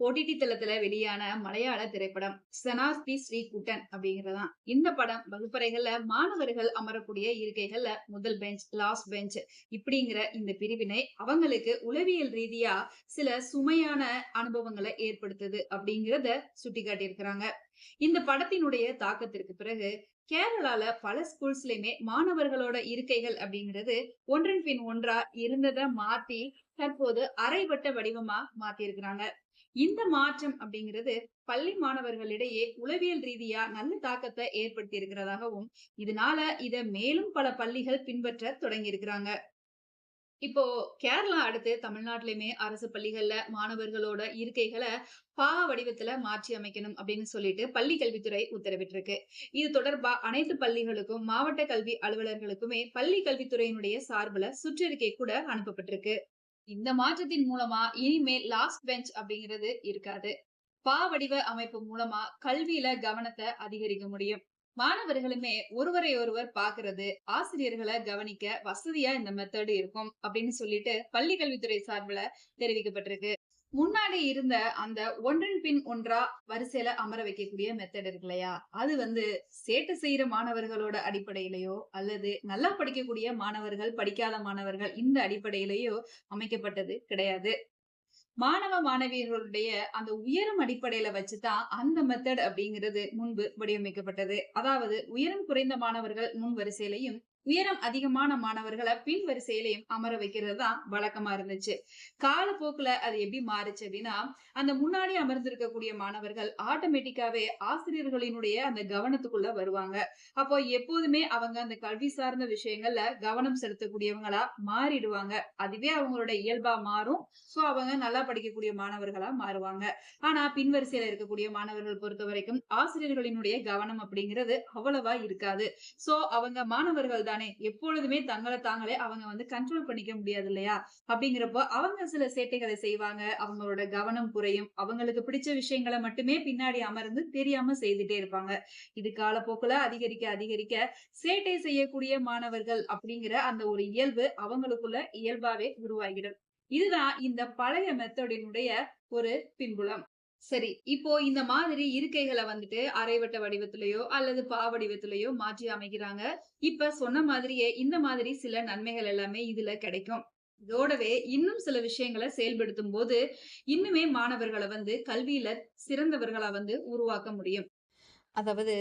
OTT தளத்துல வெளியான மலையாள திரைப்படம் சனாஸ்தி ஸ்ரீகுட்டன் அப்படிங்கறதான். இந்த படம் வகுப்பறைகள்ல மாணவர்கள் அமரக்கூடிய இருக்கைகள்ல முதல் பெஞ்ச் லாஸ்ட் பெஞ்ச் இப்படிங்கிற இந்த பிரிவினை அவங்களுக்கு உளவியல் ரீதியா சில சுமையான அனுபவங்களை ஏற்படுத்துது அப்படிங்கறத சுட்டிக்காட்டியிருக்கிறாங்க. இந்த படத்தினுடைய தாக்கத்திற்கு பிறகு கேரளால பல ஸ்கூல்ஸ்லயுமே மாணவர்களோட இருக்கைகள் அப்படிங்கிறது ஒன்றன் பின் ஒன்றா இருந்ததை மாத்தி தற்போது அரைவட்ட வடிவமா மாத்தி இருக்கிறாங்க இந்த மாற்றம் அப்படிங்கிறது பள்ளி மாணவர்களிடையே உளவியல் ரீதியா நல்ல தாக்கத்தை ஏற்படுத்தி இருக்கிறதாகவும் இதனால இத மேலும் பல பள்ளிகள் பின்பற்ற தொடங்கி இருக்கிறாங்க இப்போ கேரளா அடுத்து தமிழ்நாட்டிலுமே அரசு பள்ளிகள்ல மாணவர்களோட இருக்கைகளை பா வடிவத்துல மாற்றி அமைக்கணும் அப்படின்னு சொல்லிட்டு பள்ளி கல்வித்துறை உத்தரவிட்டிருக்கு. இது தொடர்பா அனைத்து பள்ளிகளுக்கும் மாவட்ட கல்வி அலுவலர்களுக்குமே பள்ளி கல்வித்துறையினுடைய சார்புல சுற்றறிக்கை கூட அனுப்பப்பட்டிருக்கு. இந்த மாற்றத்தின் மூலமா இனிமேல் லாஸ்ட் பெஞ்ச் அப்படிங்கிறது இருக்காது. பா வடிவ அமைப்பு மூலமா கல்வியில கவனத்தை அதிகரிக்க முடியும். மாணவர்களுமே ஒருவரை ஒருவர் பாக்குறது ஆசிரியர்களை கவனிக்க வசதியா இந்த மெத்தடு இருக்கும் அப்படின்னு சொல்லிட்டு பள்ளி கல்வித்துறை சார்பில் தெரிவிக்கப்பட்டிருக்கு. முன்னாடி இருந்த அந்த ஒன்றன் பின் ஒன்றா வரிசையில அமர வைக்கக்கூடிய மெத்தட் இருக்கு இல்லையா? அது வந்து சேட்டை செய்யற மாணவர்களோட அடிப்படையிலயோ அல்லது நல்லா படிக்கக்கூடிய மாணவர்கள் படிக்காத மாணவர்கள் இந்த அடிப்படையிலேயோ அமைக்கப்பட்டது கிடையாது. மாணவ மாணவியர்களுடைய அந்த உயரம் அடிப்படையில வச்சுதான் அந்த மெத்தட் அப்படிங்கிறது முன்பு வடிவமைக்கப்பட்டது. அதாவது உயரம் குறைந்த மாணவர்கள் முன் வரிசையிலையும் உயரம் அதிகமான மாணவர்களை பின் வரிசையிலையும் அமர வைக்கிறது தான் வழக்கமா இருந்துச்சு. காலப்போக்குல அது எப்படி மாறுச்சு அப்படின்னா அந்த முன்னாடி அமர்ந்திருக்கக்கூடிய மாணவர்கள் ஆட்டோமேட்டிக்காவே ஆசிரியர்களினுடைய அந்த கவனத்துக்குள்ள வருவாங்க. அப்போ எப்போதுமே அவங்க அந்த கல்வி சார்ந்த விஷயங்கள்ல கவனம் செலுத்தக்கூடியவங்களா மாறிடுவாங்க. அதுவே அவங்களோட இயல்பா மாறும். சோ அவங்க நல்லா படிக்கக்கூடிய மாணவர்களா மாறுவாங்க. ஆனா பின்வரிசையில இருக்கக்கூடிய மாணவர்கள் பொறுத்த வரைக்கும் ஆசிரியர்களினுடைய கவனம் அப்படிங்கிறது அவ்வளவா இருக்காது. சோ அவங்க மாணவர்கள் தான் தானே? எப்பொழுதுமே தங்களை தாங்களே அவங்க வந்து கண்ட்ரோல் பண்ணிக்க முடியாது இல்லையா? அப்படிங்கிறப்போ அவங்க சில சேட்டைகளை செய்வாங்க. அவங்களோட கவனம் குறையும். அவங்களுக்கு பிடிச்ச விஷயங்களை மட்டுமே பின்னாடி அமர்ந்து தெரியாம செய்துட்டே இருப்பாங்க. இது காலப்போக்குல அதிகரிக்க அதிகரிக்க சேட்டை செய்யக்கூடிய மாணவர்கள் அப்படிங்கிற அந்த ஒரு இயல்பு அவங்களுக்குள்ள இயல்பாவே உருவாகிடும். இதுதான் இந்த பழைய மெத்தடினுடைய ஒரு பின்புலம். சரி இப்போ இந்த மாதிரி இருக்கைகளை வந்துட்டு அரைவட்ட வடிவத்திலேயோ அல்லது பா வடிவத்திலேயோ மாற்றி அமைக்கிறாங்க. இப்ப சொன்ன மாதிரியே இந்த மாதிரி சில நன்மைகள் எல்லாமே இதுல கிடைக்கும். இதோடவே இன்னும் சில விஷயங்களை செயல்படுத்தும் போது இன்னுமே மாணவர்களை வந்து கல்வியில சிறந்தவர்களா வந்து உருவாக்க முடியும். அதாவது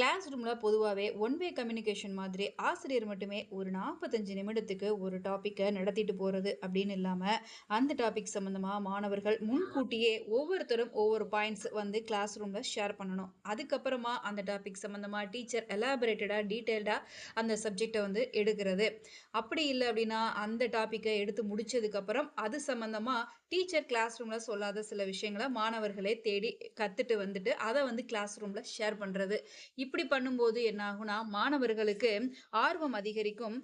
கிளாஸ் ரூமில் பொதுவாகவே ஒன் வே கம்யூனிகேஷன் மாதிரி ஆசிரியர் மட்டுமே ஒரு நாற்பத்தஞ்சு நிமிடத்துக்கு ஒரு டாப்பிக்கை நடத்திட்டு போகிறது அப்படின்னு இல்லாமல் அந்த டாபிக் சம்மந்தமாக மாணவர்கள் முன்கூட்டியே ஒவ்வொருத்தரும் ஒவ்வொரு பாயிண்ட்ஸ் வந்து கிளாஸ் ரூமில் ஷேர் பண்ணணும். அதுக்கப்புறமா அந்த டாபிக் சம்மந்தமாக டீச்சர் எலாபரேட்டடாக டீட்டெயில்டாக அந்த சப்ஜெக்டை வந்து எடுக்கிறது. அப்படி இல்லை அப்படின்னா அந்த டாப்பிக்கை எடுத்து முடித்ததுக்கப்புறம் அது சம்மந்தமாக டீச்சர் கிளாஸ் ரூமில் சொல்லாத சில விஷயங்களை மாணவர்களே தேடி கற்றுட்டு வந்துட்டு அதை வந்து கிளாஸ் ரூமில் ஷேர் பண்ணுறது இப்படி பண்ணும்போது என்னாகும்னா மாணவர்களுக்கு ஆர்வம் அதிகரிக்கும்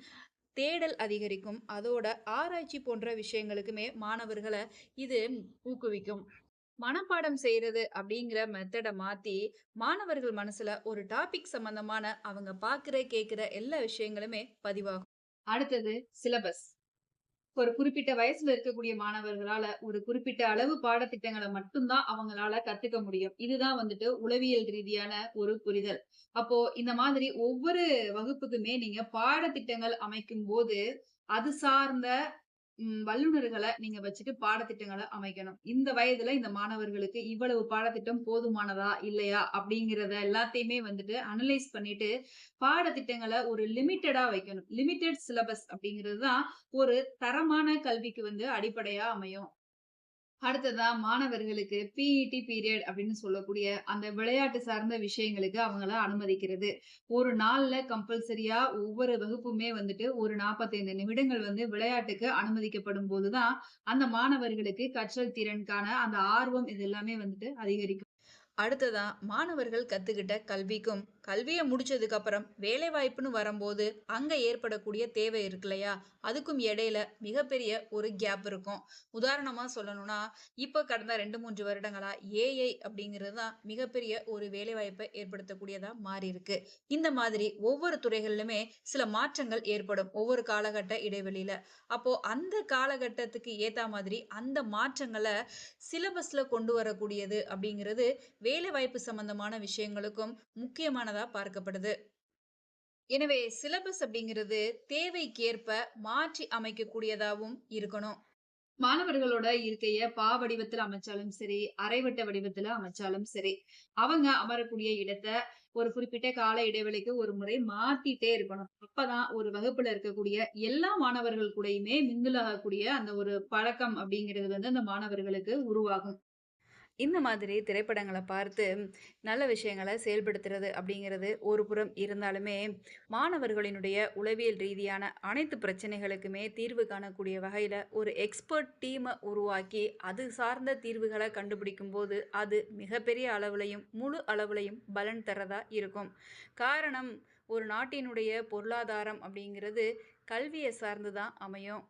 தேடல் அதிகரிக்கும். அதோட ஆராய்ச்சி போன்ற விஷயங்களுக்குமே மாணவர்களை இது ஊக்குவிக்கும். மனப்பாடம் செய்யறது அப்படிங்கிற மெத்தடை மாத்தி மாணவர்கள் மனசுல ஒரு டாபிக் சம்பந்தமான அவங்க பாக்குற கேட்குற எல்லா விஷயங்களுமே பதிவாகும். அடுத்தது சிலபஸ் ஒரு குறிப்பிட்ட வயசுல இருக்கக்கூடிய மாணவர்களால ஒரு குறிப்பிட்ட அளவு பாடத்திட்டங்களை மட்டும்தான் அவங்களால கத்துக்க முடியும். இதுதான் வந்துட்டு உளவியல் ரீதியான ஒரு புரிதல். அப்போ இந்த மாதிரி ஒவ்வொரு வகுப்புக்குமே நீங்க பாடத்திட்டங்கள் அமைக்கும் போது அது சார்ந்த வல்லுநர்களை வல்லுனர்களை நீங்க வச்சுட்டு பாடத்திட்டங்களை அமைக்கணும். இந்த வயதுல இந்த மாணவர்களுக்கு இவ்வளவு பாடத்திட்டம் போதுமானதா இல்லையா? அப்படிங்கிறத எல்லாத்தையுமே வந்துட்டு அனலைஸ் பண்ணிட்டு பாடத்திட்டங்களை ஒரு லிமிட்டடா வைக்கணும். லிமிட்டெட் சிலபஸ் அப்படிங்கிறது தான் ஒரு தரமான கல்விக்கு வந்து அடிப்படையா அமையும். அடுத்ததா மாணவர்களுக்கு பிஇடி பீரியட் அப்படின்னு சொல்லக்கூடிய அந்த விளையாட்டு சார்ந்த விஷயங்களுக்கு அவங்கள அனுமதிக்கிறது. ஒரு நாள்ல கம்பல்சரியா ஒவ்வொரு வகுப்புமே வந்துட்டு ஒரு நாற்பத்தைந்து நிமிடங்கள் வந்து விளையாட்டுக்கு அனுமதிக்கப்படும் போதுதான் அந்த மாணவர்களுக்கு கற்றல் திறனுக்கான அந்த ஆர்வம் இது எல்லாமே வந்துட்டு அதிகரிக்கும். அடுத்ததா மாணவர்கள் கத்துக்கிட்ட கல்விக்கும் கல்வியை முடிச்சதுக்கப்புறம் வேலைவாய்ப்புன்னு வேலை வாய்ப்புன்னு வரும்போது அங்கே ஏற்படக்கூடிய தேவை இருக்கு இல்லையா? அதுக்கும் இடையில மிகப்பெரிய ஒரு கேப் இருக்கும். உதாரணமாக சொல்லணும்னா இப்போ கடந்த ரெண்டு மூன்று வருடங்களா ஏஐ அப்படிங்கிறது தான் மிகப்பெரிய ஒரு வேலை வாய்ப்பை ஏற்படுத்தக்கூடியதா மாறி இருக்கு. இந்த மாதிரி ஒவ்வொரு துறைகளிலுமே சில மாற்றங்கள் ஏற்படும் ஒவ்வொரு காலகட்ட இடைவெளியில. அப்போ அந்த காலகட்டத்துக்கு ஏற்ற மாதிரி அந்த மாற்றங்களை சிலபஸ்ல கொண்டு வரக்கூடியது அப்படிங்கிறது வேலை வாய்ப்பு சம்பந்தமான விஷயங்களுக்கும் முக்கியமானதா பார்க்கப்படுது. எனவே சிலபஸ் அப்படிங்கிறது தேவைக்கேற்ப மாற்றி அமைக்கக்கூடியதாகவும் இருக்கணும். மாணவர்களோட இருக்கைய பா வடிவத்துல அமைச்சாலும் சரி அரைவட்ட வடிவத்துல அமைச்சாலும் சரி அவங்க அமரக்கூடிய இடத்த ஒரு குறிப்பிட்ட கால இடைவெளிக்கு ஒரு முறை மாத்திட்டே இருக்கணும். அப்பதான் ஒரு வகுப்புல இருக்கக்கூடிய எல்லா மாணவர்கள் கூடயுமே மிங்கிலாகக்கூடிய அந்த ஒரு பழக்கம் அப்படிங்கிறது வந்து அந்த மாணவர்களுக்கு உருவாகும். இந்த மாதிரி திரைப்படங்களை பார்த்து நல்ல விஷயங்களை செயல்படுத்துறது அப்படிங்கிறது ஒரு புறம் இருந்தாலுமே மாணவர்களினுடைய உளவியல் ரீதியான அனைத்து பிரச்சனைகளுக்குமே தீர்வு காணக்கூடிய வகையில் ஒரு எக்ஸ்பர்ட் டீமை உருவாக்கி அது சார்ந்த தீர்வுகளை கண்டுபிடிக்கும் போது அது மிகப்பெரிய அளவுலையும் முழு அளவுலையும் பலன் தரதா இருக்கும். காரணம் ஒரு நாட்டினுடைய பொருளாதாரம் அப்படிங்கிறது கல்வியை சார்ந்து தான் அமையும்.